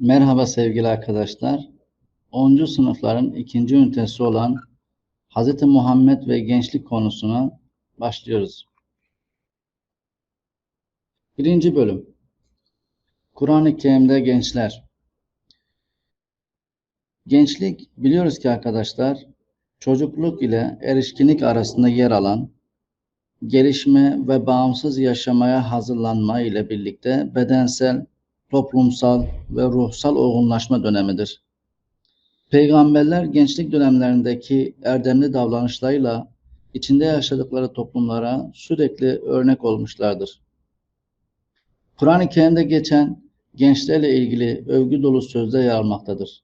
Merhaba sevgili arkadaşlar. 10. sınıfların ikinci ünitesi olan Hz. Muhammed ve gençlik konusuna başlıyoruz. Birinci bölüm. Kur'an-ı Kerim'de gençler. Gençlik biliyoruz ki arkadaşlar çocukluk ile erişkinlik arasında yer alan gelişme ve bağımsız yaşamaya hazırlanma ile birlikte bedensel, toplumsal ve ruhsal olgunlaşma dönemidir. Peygamberler gençlik dönemlerindeki erdemli davranışlarıyla içinde yaşadıkları toplumlara sürekli örnek olmuşlardır. Kur'an-ı Kerim'de geçen gençlerle ilgili övgü dolu sözler yer almaktadır.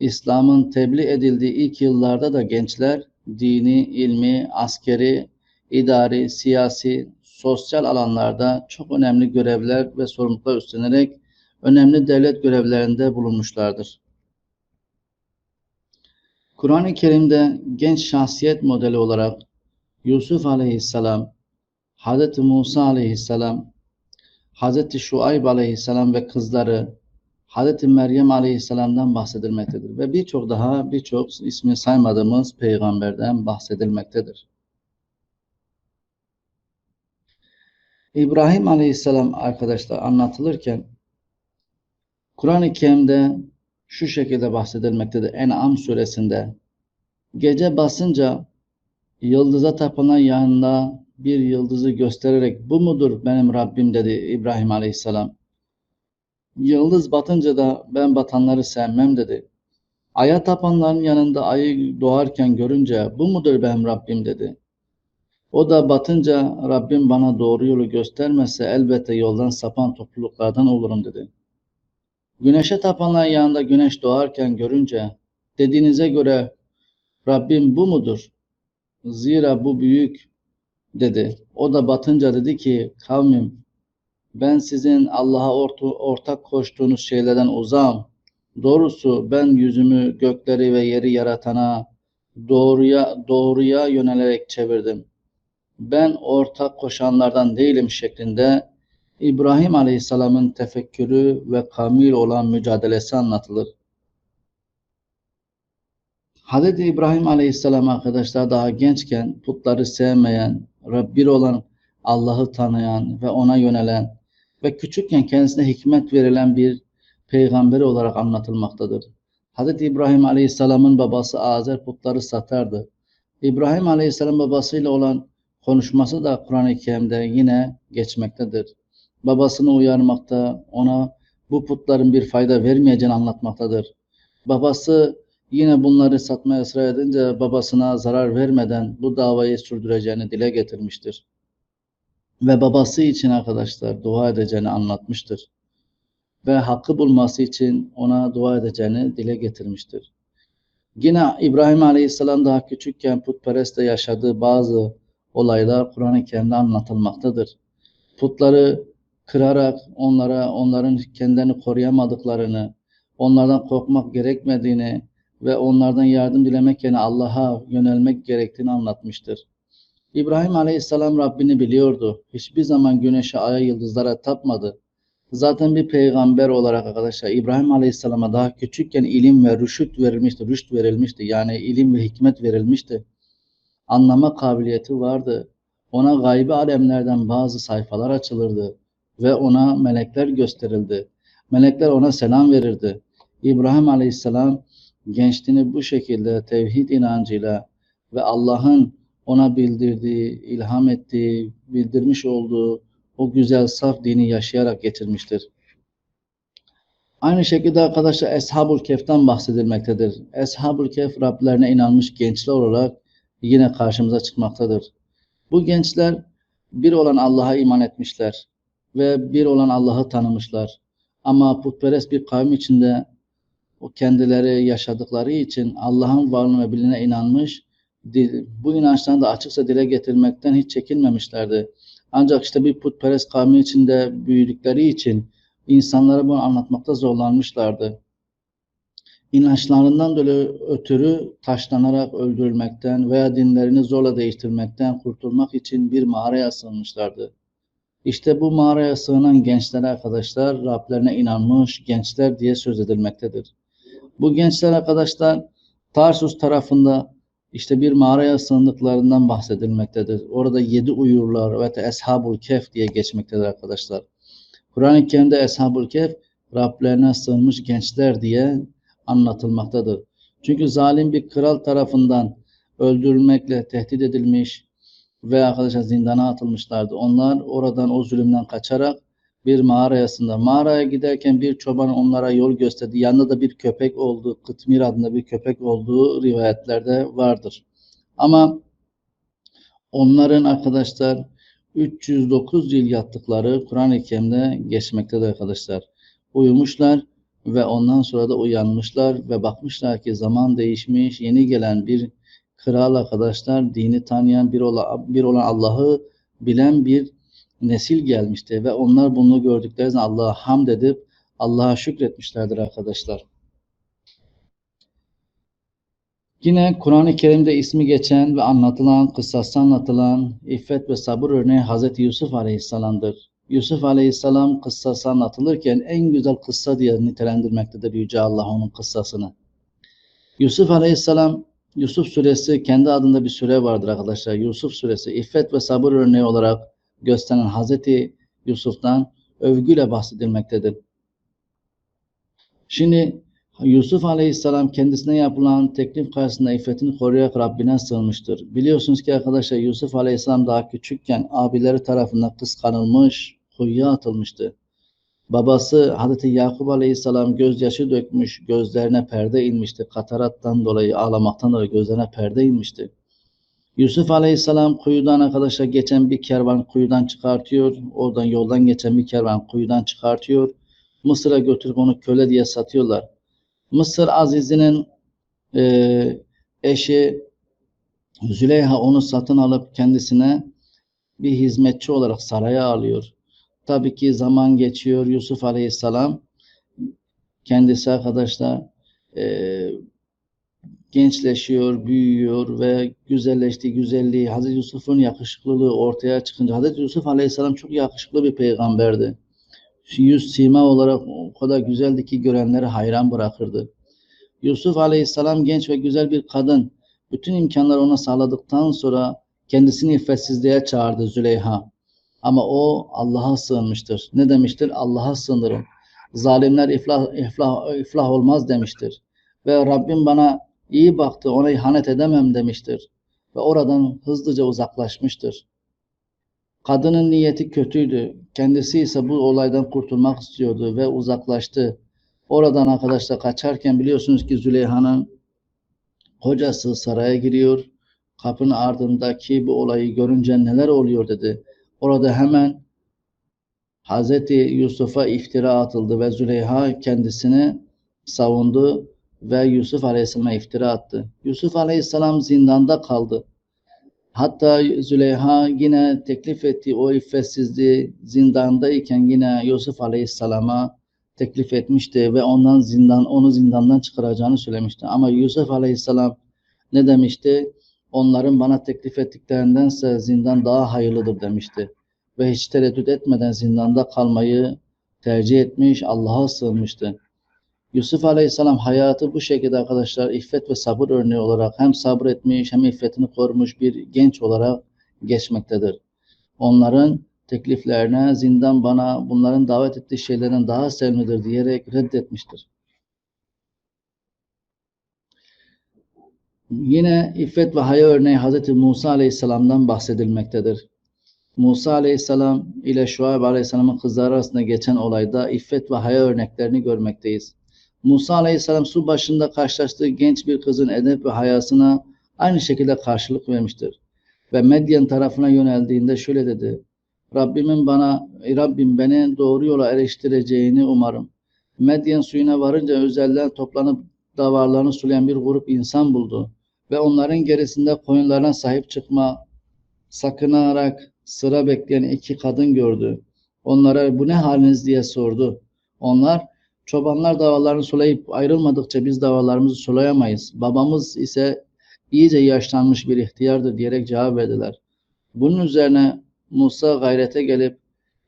İslam'ın tebliğ edildiği ilk yıllarda da gençler dini, ilmi, askeri, idari, siyasi, sosyal alanlarda çok önemli görevler ve sorumluluklar üstlenerek önemli devlet görevlerinde bulunmuşlardır. Kur'an-ı Kerim'de genç şahsiyet modeli olarak Yusuf aleyhisselam, Hz. Musa aleyhisselam, Hz. Şuayb aleyhisselam ve kızları, Hz. Meryem aleyhisselamdan bahsedilmektedir. Ve birçok daha birçok ismi saymadığımız peygamberden bahsedilmektedir. İbrahim Aleyhisselam arkadaşlar anlatılırken Kur'an-ı Kerim'de şu şekilde bahsedilmektedir. En'am suresinde gece basınca yıldıza tapınan yanında bir yıldızı göstererek bu mudur benim Rabbim dedi İbrahim Aleyhisselam. Yıldız batınca da ben batanları sevmem dedi. Aya tapanların yanında ayı doğarken görünce bu mudur benim Rabbim dedi. O da batınca Rabbim bana doğru yolu göstermezse elbette yoldan sapan topluluklardan olurum dedi. Güneşe tapanların yanında güneş doğarken görünce dediğinize göre Rabbim bu mudur? Zira bu büyük dedi. O da batınca dedi ki kavmim ben sizin Allah'a ortak koştuğunuz şeylerden uzağım. Doğrusu ben yüzümü gökleri ve yeri yaratana doğruya doğruya yönelerek çevirdim ben ortak koşanlardan değilim şeklinde İbrahim Aleyhisselam'ın tefekkürü ve kamil olan mücadelesi anlatılır. Hz. İbrahim Aleyhisselam arkadaşlar daha gençken putları sevmeyen, Rabbir olan Allah'ı tanıyan ve ona yönelen ve küçükken kendisine hikmet verilen bir peygamber olarak anlatılmaktadır. Hz. İbrahim Aleyhisselam'ın babası Azer putları satardı. İbrahim Aleyhisselam babasıyla olan konuşması da Kur'an-ı Kerim'de yine geçmektedir. Babasını uyarmakta, ona bu putların bir fayda vermeyeceğini anlatmaktadır. Babası yine bunları satmaya ısrar edince babasına zarar vermeden bu davayı sürdüreceğini dile getirmiştir. Ve babası için arkadaşlar dua edeceğini anlatmıştır. Ve hakkı bulması için ona dua edeceğini dile getirmiştir. Yine İbrahim Aleyhisselam daha küçükken putperestte yaşadığı bazı olaylar Kur'an-ı Kerim'de anlatılmaktadır. Putları kırarak onlara onların kendilerini koruyamadıklarını, onlardan korkmak gerekmediğini ve onlardan yardım dilemek yerine Allah'a yönelmek gerektiğini anlatmıştır. İbrahim Aleyhisselam Rabbini biliyordu. Hiçbir zaman güneşe, aya, yıldızlara tapmadı. Zaten bir peygamber olarak arkadaşlar İbrahim Aleyhisselam'a daha küçükken ilim ve rüşüt verilmişti, rüşt verilmişti. Yani ilim ve hikmet verilmişti anlama kabiliyeti vardı. Ona gaybi alemlerden bazı sayfalar açılırdı ve ona melekler gösterildi. Melekler ona selam verirdi. İbrahim Aleyhisselam gençliğini bu şekilde tevhid inancıyla ve Allah'ın ona bildirdiği, ilham ettiği, bildirmiş olduğu o güzel saf dini yaşayarak geçirmiştir. Aynı şekilde arkadaşlar Eshab-ül Kef'ten bahsedilmektedir. Eshab-ül Kef Rablerine inanmış gençler olarak yine karşımıza çıkmaktadır. Bu gençler bir olan Allah'a iman etmişler ve bir olan Allah'ı tanımışlar. Ama putperest bir kavim içinde o kendileri yaşadıkları için Allah'ın varlığına ve biline inanmış, bu inançlarını da açıkça dile getirmekten hiç çekinmemişlerdi. Ancak işte bir putperest kavmi içinde büyüdükleri için insanlara bunu anlatmakta zorlanmışlardı inançlarından dolayı ötürü taşlanarak öldürülmekten veya dinlerini zorla değiştirmekten kurtulmak için bir mağaraya sığınmışlardı. İşte bu mağaraya sığınan gençler arkadaşlar Rablerine inanmış gençler diye söz edilmektedir. Bu gençler arkadaşlar Tarsus tarafında işte bir mağaraya sığındıklarından bahsedilmektedir. Orada yedi uyurlar ve Eshabul Kehf diye geçmektedir arkadaşlar. Kur'an-ı Kerim'de Eshabul Kehf Rablerine sığınmış gençler diye anlatılmaktadır. Çünkü zalim bir kral tarafından öldürülmekle tehdit edilmiş ve arkadaşlar zindana atılmışlardı. Onlar oradan o zulümden kaçarak bir mağarayasında mağaraya giderken bir çoban onlara yol gösterdi. Yanında da bir köpek olduğu, Kıtmir adında bir köpek olduğu rivayetlerde vardır. Ama onların arkadaşlar 309 yıl yattıkları Kur'an-ı Kerim'de geçmektedir arkadaşlar. Uyumuşlar ve ondan sonra da uyanmışlar ve bakmışlar ki zaman değişmiş, yeni gelen bir kral arkadaşlar, dini tanıyan bir olan, bir olan Allah'ı bilen bir nesil gelmişti ve onlar bunu gördükleri zaman Allah'a hamd edip Allah'a şükretmişlerdir arkadaşlar. Yine Kur'an-ı Kerim'de ismi geçen ve anlatılan, kıssası anlatılan iffet ve sabır örneği Hz. Yusuf Aleyhisselam'dır. Yusuf Aleyhisselam kıssası anlatılırken en güzel kıssa diye nitelendirmektedir Yüce Allah onun kıssasını. Yusuf Aleyhisselam, Yusuf suresi kendi adında bir süre vardır arkadaşlar. Yusuf suresi iffet ve sabır örneği olarak gösteren Hazreti Yusuf'tan övgüyle bahsedilmektedir. Şimdi Yusuf Aleyhisselam kendisine yapılan teklif karşısında iffetini koruyarak Rabbine sığınmıştır. Biliyorsunuz ki arkadaşlar Yusuf Aleyhisselam daha küçükken abileri tarafından kıskanılmış, kuyuya atılmıştı. Babası Hazreti Yakup Aleyhisselam gözyaşı dökmüş, gözlerine perde inmişti. Katarattan dolayı ağlamaktan dolayı gözlerine perde inmişti. Yusuf Aleyhisselam kuyudan arkadaşlar geçen bir kervan kuyudan çıkartıyor. Oradan yoldan geçen bir kervan kuyudan çıkartıyor. Mısır'a götürüp onu köle diye satıyorlar. Mısır Aziz'inin e, eşi Züleyha onu satın alıp kendisine bir hizmetçi olarak saraya alıyor. Tabii ki zaman geçiyor. Yusuf Aleyhisselam kendisi arkadaşlar e, gençleşiyor, büyüyor ve güzelleştiği güzelliği, Hazreti Yusuf'un yakışıklılığı ortaya çıkınca Hazreti Yusuf Aleyhisselam çok yakışıklı bir peygamberdi. Yüz sima olarak o kadar güzeldi ki görenleri hayran bırakırdı. Yusuf Aleyhisselam genç ve güzel bir kadın. Bütün imkanları ona sağladıktan sonra kendisini iffetsizliğe çağırdı Züleyha. Ama o Allah'a sığınmıştır. Ne demiştir? Allah'a sığınırım. Zalimler iflah, iflah, iflah olmaz demiştir. Ve Rabbim bana iyi baktı, ona ihanet edemem demiştir. Ve oradan hızlıca uzaklaşmıştır. Kadının niyeti kötüydü. Kendisi ise bu olaydan kurtulmak istiyordu ve uzaklaştı. Oradan arkadaşlar kaçarken biliyorsunuz ki Züleyha'nın kocası saraya giriyor. Kapının ardındaki bu olayı görünce neler oluyor dedi. Orada hemen Hazreti Yusuf'a iftira atıldı ve Züleyha kendisini savundu ve Yusuf Aleyhisselam'a iftira attı. Yusuf Aleyhisselam zindanda kaldı. Hatta Züleyha yine teklif ettiği o iffetsizliği zindandayken yine Yusuf Aleyhisselam'a teklif etmişti ve ondan zindan onu zindandan çıkaracağını söylemişti. Ama Yusuf Aleyhisselam ne demişti? Onların bana teklif ettiklerindense zindan daha hayırlıdır demişti. Ve hiç tereddüt etmeden zindanda kalmayı tercih etmiş, Allah'a sığınmıştı. Yusuf Aleyhisselam hayatı bu şekilde arkadaşlar iffet ve sabır örneği olarak hem sabretmiş hem iffetini korumuş bir genç olarak geçmektedir. Onların tekliflerine zindan bana bunların davet ettiği şeylerin daha sevimlidir diyerek reddetmiştir. Yine iffet ve haya örneği Hz. Musa Aleyhisselam'dan bahsedilmektedir. Musa Aleyhisselam ile Şuayb Aleyhisselam'ın kızları arasında geçen olayda iffet ve haya örneklerini görmekteyiz. Musa Aleyhisselam su başında karşılaştığı genç bir kızın edep ve hayasına aynı şekilde karşılık vermiştir. Ve Medyen tarafına yöneldiğinde şöyle dedi. Rabbimin bana, Rabbim beni doğru yola eriştireceğini umarım. Medyen suyuna varınca özelden toplanıp davarlarını sulayan bir grup insan buldu. Ve onların gerisinde koyunlarına sahip çıkma, sakınarak sıra bekleyen iki kadın gördü. Onlara bu ne haliniz diye sordu. Onlar çobanlar davalarını sulayıp ayrılmadıkça biz davalarımızı sulayamayız. Babamız ise iyice yaşlanmış bir ihtiyardır diyerek cevap verdiler. Bunun üzerine Musa gayrete gelip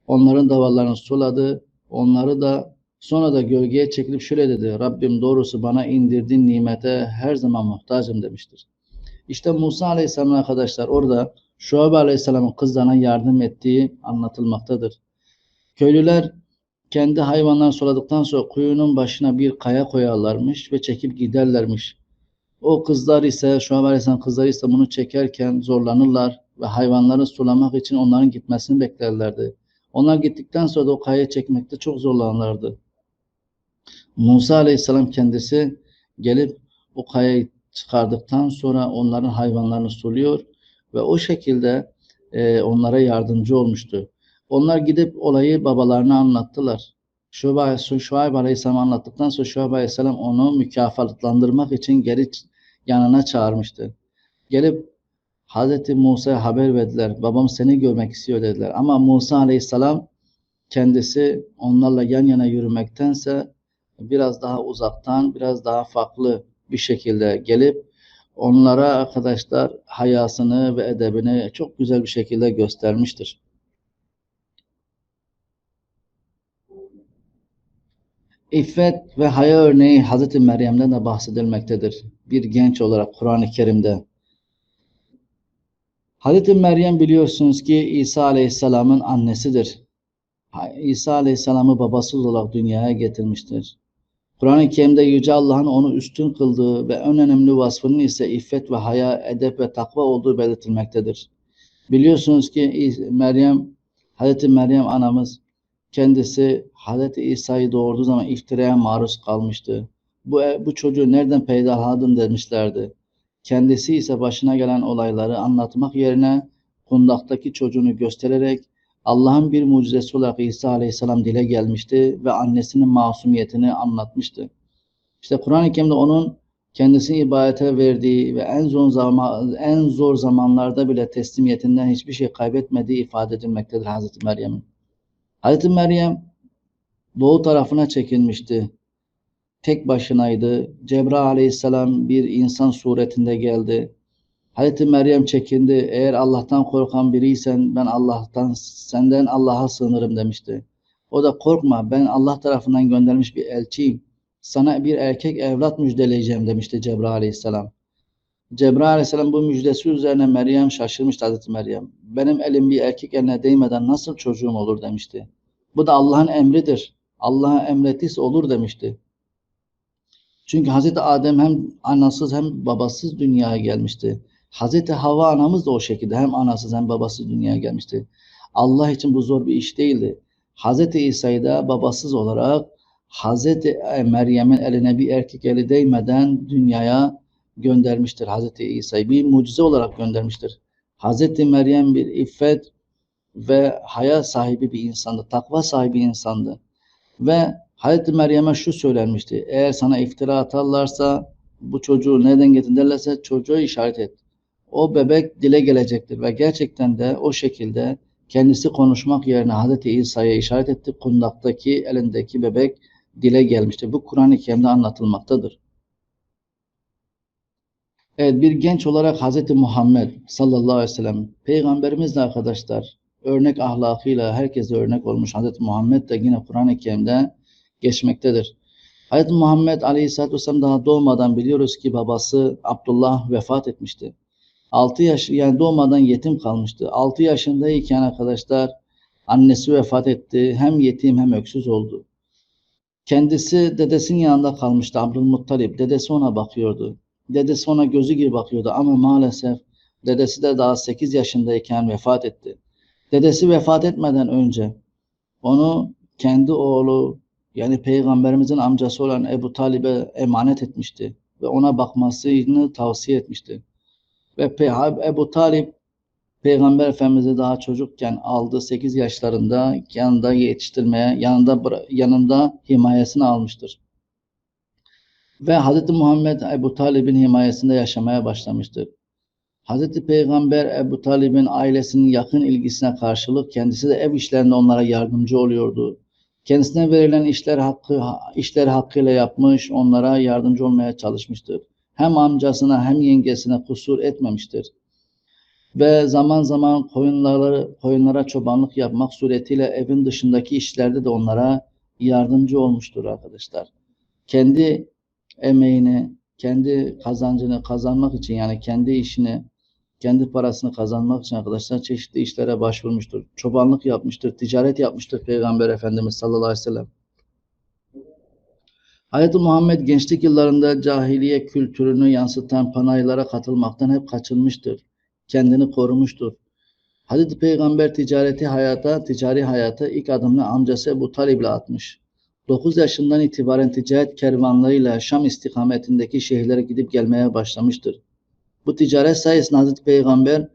onların davalarını suladı. Onları da sonra da gölgeye çekilip şöyle dedi. Rabbim doğrusu bana indirdiğin nimete her zaman muhtacım demiştir. İşte Musa Aleyhisselam arkadaşlar orada Şuayb Aleyhisselam'ın kızlarına yardım ettiği anlatılmaktadır. Köylüler kendi hayvanlarını suladıktan sonra kuyunun başına bir kaya koyarlarmış ve çekip giderlermiş. O kızlar ise Şuayb Aleyhisselam kızları ise bunu çekerken zorlanırlar ve hayvanları sulamak için onların gitmesini beklerlerdi. Onlar gittikten sonra da o kayayı çekmekte çok zorlanırlardı. Musa Aleyhisselam kendisi gelip o kayayı çıkardıktan sonra onların hayvanlarını suluyor ve o şekilde e, onlara yardımcı olmuştu. Onlar gidip olayı babalarına anlattılar. Şuayb, Şuayb Aleyhisselam anlattıktan sonra Şuayb Aleyhisselam onu mükafatlandırmak için geri yanına çağırmıştı. Gelip Hazreti Musa'ya haber verdiler. Babam seni görmek istiyor dediler. Ama Musa Aleyhisselam kendisi onlarla yan yana yürümektense biraz daha uzaktan, biraz daha farklı bir şekilde gelip onlara arkadaşlar hayasını ve edebini çok güzel bir şekilde göstermiştir. İffet ve haya örneği Hazreti Meryem'den de bahsedilmektedir. Bir genç olarak Kur'an-ı Kerim'de. Hazreti Meryem biliyorsunuz ki İsa Aleyhisselam'ın annesidir. İsa Aleyhisselam'ı babasız olarak dünyaya getirmiştir. Kur'an-ı Kerim'de Yüce Allah'ın onu üstün kıldığı ve en önemli vasfının ise iffet ve haya, edep ve takva olduğu belirtilmektedir. Biliyorsunuz ki Meryem, Hazreti Meryem anamız kendisi Hazreti İsa'yı doğurduğu zaman iftiraya maruz kalmıştı. Bu, bu çocuğu nereden peydahladın demişlerdi. Kendisi ise başına gelen olayları anlatmak yerine kundaktaki çocuğunu göstererek Allah'ın bir mucizesi olarak İsa Aleyhisselam dile gelmişti ve annesinin masumiyetini anlatmıştı. İşte Kur'an-ı Kerim'de onun kendisini ibadete verdiği ve en zor zaman en zor zamanlarda bile teslimiyetinden hiçbir şey kaybetmediği ifade edilmektedir Hazreti Meryem'in. Hazreti Meryem doğu tarafına çekilmişti. Tek başınaydı. Cebrail aleyhisselam bir insan suretinde geldi. Hazreti Meryem çekindi. Eğer Allah'tan korkan biriysen ben Allah'tan senden Allah'a sığınırım demişti. O da korkma ben Allah tarafından göndermiş bir elçiyim. Sana bir erkek evlat müjdeleyeceğim demişti Cebrail aleyhisselam. Cebrail aleyhisselam bu müjdesi üzerine Meryem şaşırmıştı Hazreti Meryem. Benim elim bir erkek eline değmeden nasıl çocuğum olur demişti. Bu da Allah'ın emridir. Allah'a emrettiyse olur demişti. Çünkü Hazreti Adem hem anasız hem babasız dünyaya gelmişti. Hazreti Havva anamız da o şekilde hem anasız hem babasız dünyaya gelmişti. Allah için bu zor bir iş değildi. Hazreti İsa'yı da babasız olarak Hazreti Meryem'in eline bir erkek eli değmeden dünyaya göndermiştir Hazreti İsa'yı. Bir mucize olarak göndermiştir. Hazreti Meryem bir iffet ve haya sahibi bir insandı. Takva sahibi insandı. Ve Hazreti Meryem'e şu söylenmişti. Eğer sana iftira atarlarsa bu çocuğu neden getirin derlerse çocuğu işaret et. O bebek dile gelecektir ve gerçekten de o şekilde kendisi konuşmak yerine Hazreti İsa'ya işaret etti. Kundaktaki elindeki bebek dile gelmiştir. Bu Kur'an-ı Kerim'de anlatılmaktadır. Evet bir genç olarak Hazreti Muhammed sallallahu aleyhi ve sellem peygamberimiz de arkadaşlar örnek ahlakıyla herkese örnek olmuş Hazreti Muhammed de yine Kur'an-ı Kerim'de geçmektedir. Hazreti Muhammed Aleyhisselatü Vesselam daha doğmadan biliyoruz ki babası Abdullah vefat etmişti. 6 yaş yani doğmadan yetim kalmıştı. 6 yaşındayken arkadaşlar annesi vefat etti. Hem yetim hem öksüz oldu. Kendisi dedesinin yanında kalmıştı Abdülmuttalip. Dedesi ona bakıyordu. Dedesi ona gözü gibi bakıyordu ama maalesef dedesi de daha 8 yaşındayken vefat etti. Dedesi vefat etmeden önce onu kendi oğlu yani peygamberimizin amcası olan Ebu Talib'e emanet etmişti ve ona bakmasını tavsiye etmişti. Ve Ebu Talip Peygamber Efendimiz'i daha çocukken aldı 8 yaşlarında yanında yetiştirmeye, yanında yanında himayesini almıştır. Ve Hz. Muhammed Ebu Talib'in himayesinde yaşamaya başlamıştır. Hz. Peygamber Ebu Talib'in ailesinin yakın ilgisine karşılık kendisi de ev işlerinde onlara yardımcı oluyordu. Kendisine verilen işler hakkı işleri hakkıyla yapmış, onlara yardımcı olmaya çalışmıştır. Hem amcasına hem yengesine kusur etmemiştir. ve zaman zaman koyunları koyunlara çobanlık yapmak suretiyle evin dışındaki işlerde de onlara yardımcı olmuştur arkadaşlar. Kendi emeğini, kendi kazancını kazanmak için yani kendi işini, kendi parasını kazanmak için arkadaşlar çeşitli işlere başvurmuştur. Çobanlık yapmıştır, ticaret yapmıştır Peygamber Efendimiz sallallahu aleyhi ve sellem. Hz. Muhammed gençlik yıllarında cahiliye kültürünü yansıtan panaylara katılmaktan hep kaçınmıştır. Kendini korumuştur. Hz. Peygamber ticareti hayata, ticari hayata ilk adımını amcası Ebu Talib ile atmış. 9 yaşından itibaren ticaret kervanlarıyla Şam istikametindeki şehirlere gidip gelmeye başlamıştır. Bu ticaret sayesinde Hazreti Peygamber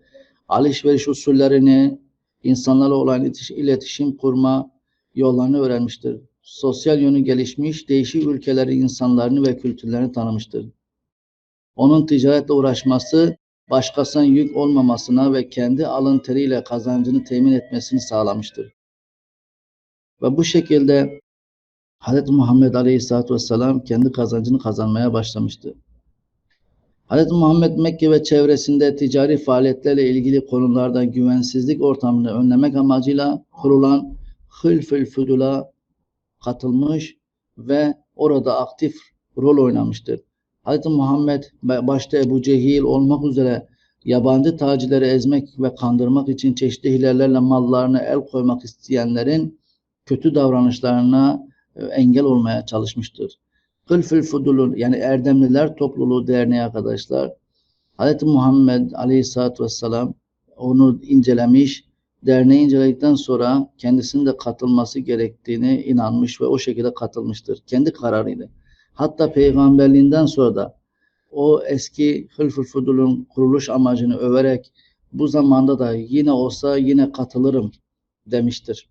alışveriş usullerini, insanlarla olan iletiş- iletişim kurma yollarını öğrenmiştir. Sosyal yönü gelişmiş, değişik ülkelerin insanlarını ve kültürlerini tanımıştır. Onun ticaretle uğraşması, başkasına yük olmamasına ve kendi alın teriyle kazancını temin etmesini sağlamıştır. Ve bu şekilde Hz. Muhammed Aleyhisselatü Vesselam kendi kazancını kazanmaya başlamıştı. Hz. Muhammed Mekke ve çevresinde ticari faaliyetlerle ilgili konularda güvensizlik ortamını önlemek amacıyla kurulan Hılfül Fudul'a katılmış ve orada aktif rol oynamıştır. Hz. Muhammed başta Ebu Cehil olmak üzere yabancı tacirleri ezmek ve kandırmak için çeşitli hilelerle mallarına el koymak isteyenlerin kötü davranışlarına engel olmaya çalışmıştır. Hılfül Fudul'un yani Erdemliler Topluluğu Derneği arkadaşlar Hz. Muhammed Aleyhisselatü Vesselam onu incelemiş, derneği inceledikten sonra kendisinin de katılması gerektiğine inanmış ve o şekilde katılmıştır. Kendi kararıyla. Hatta peygamberliğinden sonra da o eski Hılful Fudul'un kuruluş amacını överek bu zamanda da yine olsa yine katılırım demiştir.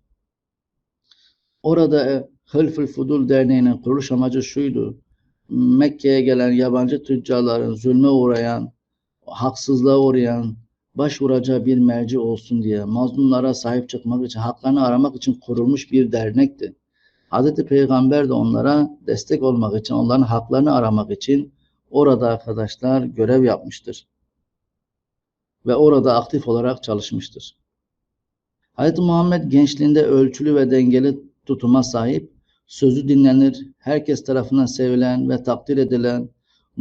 Orada e, Hılful Fudul Derneği'nin kuruluş amacı şuydu. Mekke'ye gelen yabancı tüccarların zulme uğrayan, haksızlığa uğrayan, başvuracağı bir merci olsun diye mazlumlara sahip çıkmak için, haklarını aramak için kurulmuş bir dernekti. Hazreti Peygamber de onlara destek olmak için, onların haklarını aramak için orada arkadaşlar görev yapmıştır. Ve orada aktif olarak çalışmıştır. Hz. Muhammed gençliğinde ölçülü ve dengeli tutuma sahip, sözü dinlenir, herkes tarafından sevilen ve takdir edilen,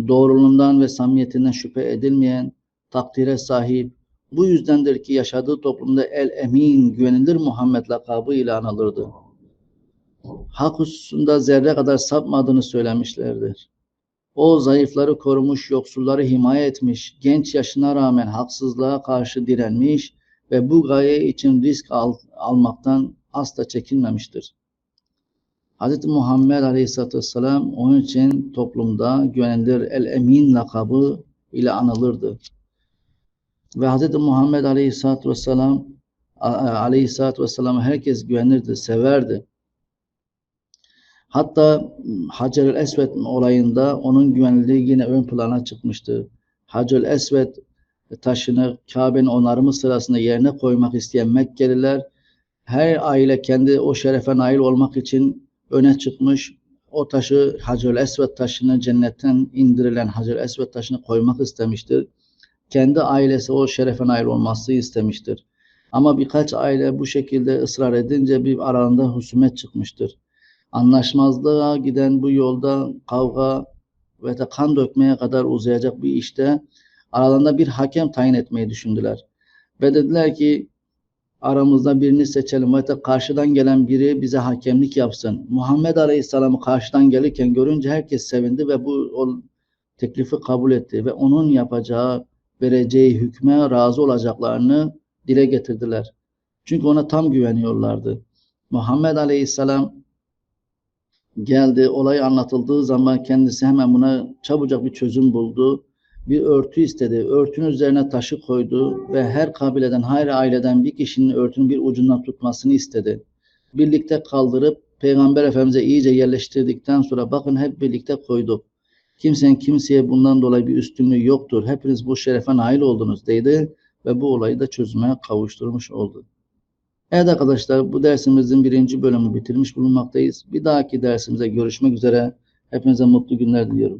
doğruluğundan ve samimiyetinden şüphe edilmeyen, takdire sahip, bu yüzdendir ki yaşadığı toplumda el emin, güvenilir Muhammed lakabı ile anılırdı. Hak hususunda zerre kadar sapmadığını söylemişlerdir. O zayıfları korumuş, yoksulları himaye etmiş, genç yaşına rağmen haksızlığa karşı direnmiş ve bu gaye için risk al, almaktan asla çekinmemiştir. Hz. Muhammed Aleyhisselatü Vesselam onun için toplumda güvenilir el-emin lakabı ile anılırdı. Ve Hz. Muhammed Aleyhisselatü Vesselam Aleyhisselatü Vesselam'a herkes güvenirdi, severdi. Hatta Hacer-ül Esved olayında onun güvenilirliği yine ön plana çıkmıştı. Hacer-ül Esved taşını Kabe'nin onarımı sırasında yerine koymak isteyen Mekkeliler her aile kendi o şerefe nail olmak için öne çıkmış. O taşı Hacer-ül Esved taşını cennetten indirilen Hacer-ül Esved taşını koymak istemiştir. Kendi ailesi o şerefe nail olması istemiştir. Ama birkaç aile bu şekilde ısrar edince bir aralarında husumet çıkmıştır anlaşmazlığa giden bu yolda kavga ve de kan dökmeye kadar uzayacak bir işte aralarında bir hakem tayin etmeyi düşündüler. Ve dediler ki aramızda birini seçelim de karşıdan gelen biri bize hakemlik yapsın. Muhammed Aleyhisselam'ı karşıdan gelirken görünce herkes sevindi ve bu o teklifi kabul etti ve onun yapacağı, vereceği hükme razı olacaklarını dile getirdiler. Çünkü ona tam güveniyorlardı. Muhammed Aleyhisselam geldi, olay anlatıldığı zaman kendisi hemen buna çabucak bir çözüm buldu. Bir örtü istedi. Örtünün üzerine taşı koydu ve her kabileden, her aileden bir kişinin örtünün bir ucundan tutmasını istedi. Birlikte kaldırıp Peygamber Efendimiz'e iyice yerleştirdikten sonra bakın hep birlikte koyduk. Kimsenin kimseye bundan dolayı bir üstünlüğü yoktur. Hepiniz bu şerefe nail oldunuz dedi ve bu olayı da çözüme kavuşturmuş oldu. Evet arkadaşlar bu dersimizin birinci bölümünü bitirmiş bulunmaktayız. Bir dahaki dersimize görüşmek üzere. Hepinize mutlu günler diliyorum.